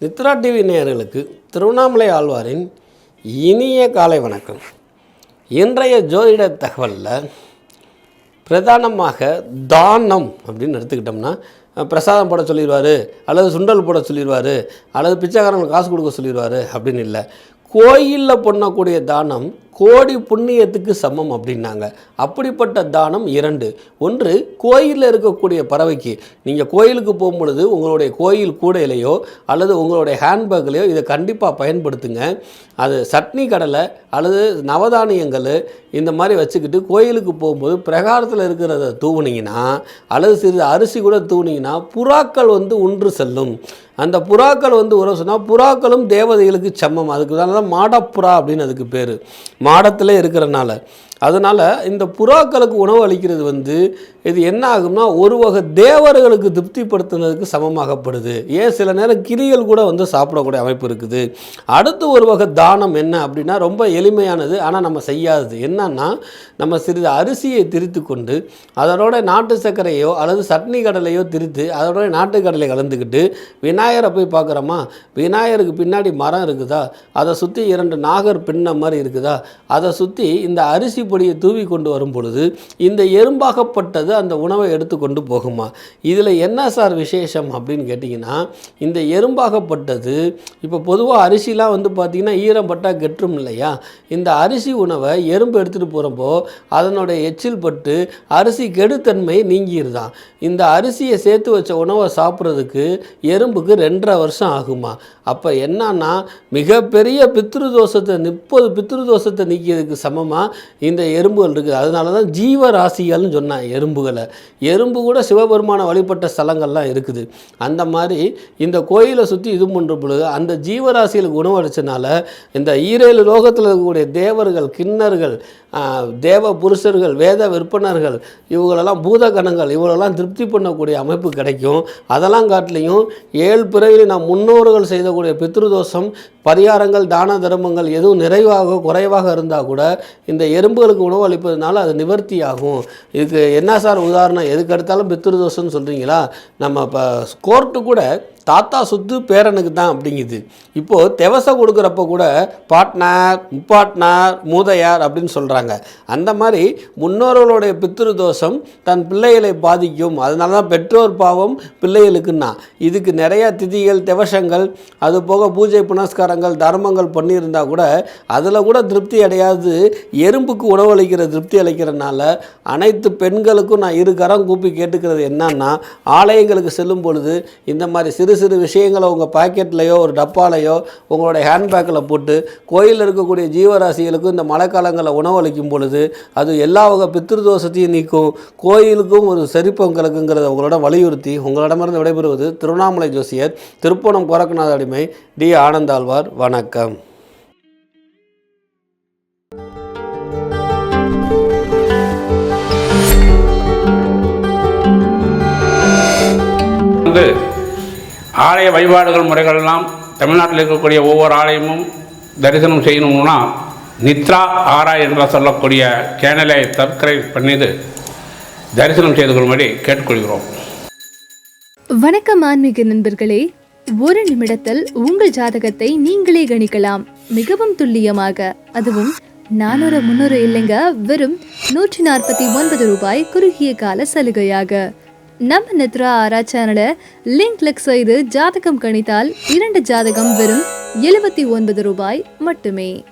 நித்ரா TV நேயர்களுக்கு திருவண்ணாமலை ஆழ்வாரின் இனிய காலை வணக்கம். இன்றைய ஜோதிட தகவலில் பிரதானமாக தானம் அப்படின்னு எடுத்துக்கிட்டோம்னா பிரசாதம் போட சொல்லிடுவார் அல்லது சுண்டல் போட சொல்லிடுவார் அல்லது பிச்சைக்காரங்களுக்கு காசு கொடுக்க சொல்லிடுவார் அப்படின்னு இல்லை. கோயிலில் பண்ணக்கூடிய தானம் கோடி புண்ணியத்துக்கு சமம் அப்படின்னாங்க. அப்படிப்பட்ட தானம் இரண்டு. ஒன்று கோயிலில் இருக்கக்கூடிய பறவைக்கு நீங்கள் கோயிலுக்கு போகும்பொழுது உங்களுடைய கோயில் கூடையிலையோ அல்லது உங்களுடைய ஹேண்ட்பேக்லேயோ இதை கண்டிப்பாக பயன்படுத்துங்க. அது சட்னி கடலை அல்லது நவதானியங்கள் இந்த மாதிரி வச்சுக்கிட்டு கோயிலுக்கு போகும்போது பிரகாரத்தில் இருக்கிறத தூவுனீங்கன்னா அல்லது சிறிது அரிசி கூட தூவுனீங்கன்னா புறாக்கள் வந்து ஒன்று செல்லும். அந்த புறாக்கள் வந்து உறவு சொன்னால் புறாக்களும் தேவதைகளுக்கு சமம். அதுக்கு தான் மாடப்புறா அப்படின்னு அதுக்கு பேர். மாடத்தில் இருக்கிறனால. அதனால் இந்த புறாக்களுக்கு உணவு அளிக்கிறது வந்து இது என்ன ஆகும்னா ஒரு வகை தேவர்களுக்கு திருப்திப்படுத்துனதுக்கு சமமாகப்படுது. ஏன் சில நேரம் கிளிகள் கூட வந்து சாப்பிடக்கூடிய அமைப்பு இருக்குது. அடுத்து ஒரு வகை தானம் என்ன அப்படின்னா ரொம்ப எளிமையானது ஆனால் நம்ம செய்யாதது. என்னன்னா நம்ம சிறிது அரிசியை திரித்து கொண்டு அதனோட நாட்டு சர்க்கரையோ அல்லது சட்னி கடலையோ திரித்து அதனோட நாட்டு கடலை கலந்துக்கிட்டு விநாயகரை போய் பார்க்குறோமா? விநாயகருக்கு பின்னாடி மரம் இருக்குதா? அதை சுற்றி இரண்டு நாகர் பின்ன மாதிரி இருக்குதா? அதை சுற்றி இந்த அரிசி பொடியை தூவி கொண்டு வரும் பொழுது இந்த எறும்பாகப்பட்டது அந்த உணவை எடுத்து கொண்டு போகுமா? இதில் என்ன சார் விசேஷம் அப்படின்னு கேட்டிங்கன்னா இந்த எறும்பாகப்பட்டது இப்போ பொதுவாக அரிசிலாம் வந்து பார்த்திங்கன்னா ஈரம் பட்டால் கெட்டுரும் இல்லையா? இந்த அரிசி உணவை எறும்பு எடுத்துகிட்டு போகிறப்போ அதனுடைய எச்சில் பட்டு அரிசி கெடுத்தன்மை நீங்கிருதான் இந்த அரிசியை சேர்த்து வச்ச உணவை சாப்பிட்றதுக்கு எறும்புக்கு ரெண்டரை வருஷம் ஆகுமா? அப்போ என்னன்னா மிகப்பெரிய பித்ரு தோஷத்தை முப்பது பித்ரு தோஷத்தை நீக்கியதுக்கு சமமாக இந்த எறும்புகள் இருக்குது அதனால தான் ஜீவராசிகள்னு சொன்னான் எறும்புகளை. எறும்பு கூட சிவபெருமானை வழிபட்ட ஸ்தலங்கள்லாம் இருக்குது. அந்த மாதிரி இந்த கோயிலை சுற்றி இது பண்ணுற பொழுது அந்த ஜீவராசிகளுக்கு உணவு அளிச்சனால இந்த ஈரேழு லோகத்தில் இருக்கக்கூடிய தேவர்கள் கிண்ணர்கள் தேவ புருஷர்கள் வேத விற்பனர்கள் இவங்களெல்லாம் பூதகணங்கள் இவங்களெல்லாம் திருப்தி பண்ணக்கூடிய அமைப்பு கிடைக்கும். அதெல்லாம் காட்டிலையும் ஏழு பிறவியில் நாம் முன்னோர்கள் செய்தக்கூடிய பித்ருதோஷம் பரிகாரங்கள் தான தர்மங்கள் எதுவும் நிறைவாக குறைவாக இருந்தால் கூட இந்த எறும்புகளுக்கு உணவு அளிப்பதனால அது நிவர்த்தி ஆகும் இதுக்கு என்ன சார் உதாரணம்? எதுக்கு எடுத்தாலும் பித்ருதோஷம்னு சொல்கிறீங்களா நம்ம இப்போ கோர்ட்டு கூட தாத்தா சொத்து பேரனுக்கு தான் அப்படிங்குது. இப்போது தெவசை கொடுக்குறப்ப கூட பாட்னார் முப்பாட்னார் மூதையார் அப்படின்னு சொல்கிறாங்க அந்த மாதிரி முன்னோர்களுடைய பித்திரு தோஷம் தன் பிள்ளைகளை பாதிக்கும். அதனால தான் பெற்றோர் பாவம் பிள்ளைகளுக்குன்னா. இதுக்கு நிறையா திதிகள் தெவசங்கள் அது போக பூஜை புனஸ்காரங்கள் தர்மங்கள் பண்ணியிருந்தா கூட அதில் கூட திருப்தி அடையாது. எறும்புக்கு உணவளிக்கிற திருப்தி அளிக்கிறனால அனைத்து பெண்களுக்கும் நான் இரு கரம் கூப்பி கேட்டுக்கிறது என்னன்னா ஆலயங்களுக்கு செல்லும் பொழுது இந்த மாதிரி சிறு சிறு விஷயங்களை உங்கள் பாக்கெட்லேயோ ஒரு டப்பாலையோ உங்களுடைய ஹேண்ட்பேக்கில் போட்டு கோயிலில் இருக்கக்கூடிய ஜீவராசிகளுக்கும் இந்த மழைக்காலங்களில் உணவளிக்கும் பொழுது அது எல்லா வகை பித்திருதோஷத்தையும் நீக்கும். கோயிலுக்கும் ஒரு செரிப்பம் கலக்குங்கிறத உங்களோட வலியுறுத்தி உங்களிடமிருந்து விடைபெறுவது திருவண்ணாமலை ஜோசியர் திருப்பணம் கோரக்கநாத அடிமை டி ஆனந்தாழ்வார். வணக்கம். வந்து ஆலய வழிபாடுகள் முறைகளெல்லாம் தமிழ்நாட்டில் இருக்கக்கூடிய ஒவ்வொரு ஆலயமும் தரிசனம் செய்யணும்னா நித்ரா ஆரா என்று சொல்லக்கூடிய சேனலை சப்ஸ்கிரைப் பண்ணிது தரிசனம் செய்து கொள்ளும்படி கேட்டுக்கொள்கிறோம். வணக்கம் ஆன்மீக நண்பர்களே. ஒரு நிமிடத்தில் உங்கள் ஜாதகத்தை நீங்களே கணிக்கலாம். மிகவும் துல்லியமாக. அதுவும் நானூறு முன்னூறு இல்லைங்க. வெறும் நூற்றி நாற்பத்தி ஒன்பது ரூபாய் குறுகிய கால சலுகையாக. நம்ம நித்ரா ஆரா சேனலை லிங்க் கிளிக் செய்து ஜாதகம் கணித்தால் இரண்டு ஜாதகம் வெறும் எழுபத்தி ஒன்பது ரூபாய் மட்டுமே.